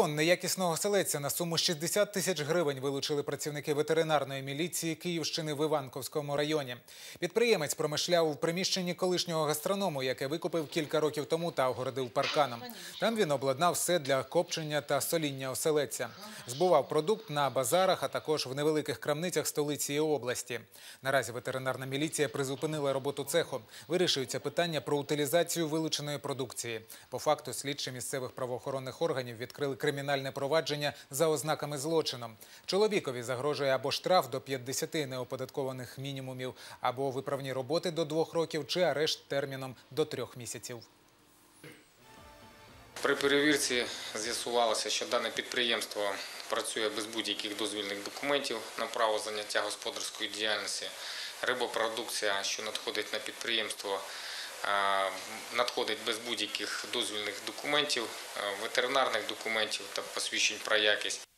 Тонн неякісного селеця на суму 60 тисяч гривень вилучили працівники ветеринарної міліції Київщини в Іванковському районі. Підприємець промишляв у приміщенні колишнього гастроному, яке викупив кілька років тому та огородив парканом. Там він обладнав все для копчення та соління оселедця. Збував продукт на базарах, а також в невеликих крамницях столиці і області. Наразі ветеринарна міліція призупинила роботу цеху. Вирішується питання про утилізацію вилученої продукції. По факту слідчі місцевих правоохоронних органів відкрили кримінальне провадження за ознаками злочину. Чоловікові загрожує або штраф до 50 неоподаткованих мінімумів, або виправні роботи до двох років, чи арешт терміном до трьох місяців. При перевірці з'ясувалося, що дане підприємство працює без будь-яких дозвільних документів на право заняття господарської діяльності. Рибопродукція, що надходить на підприємство, надходить без будь-яких дозвільних документів, е, ветеринарних документів та посвідчень про якість.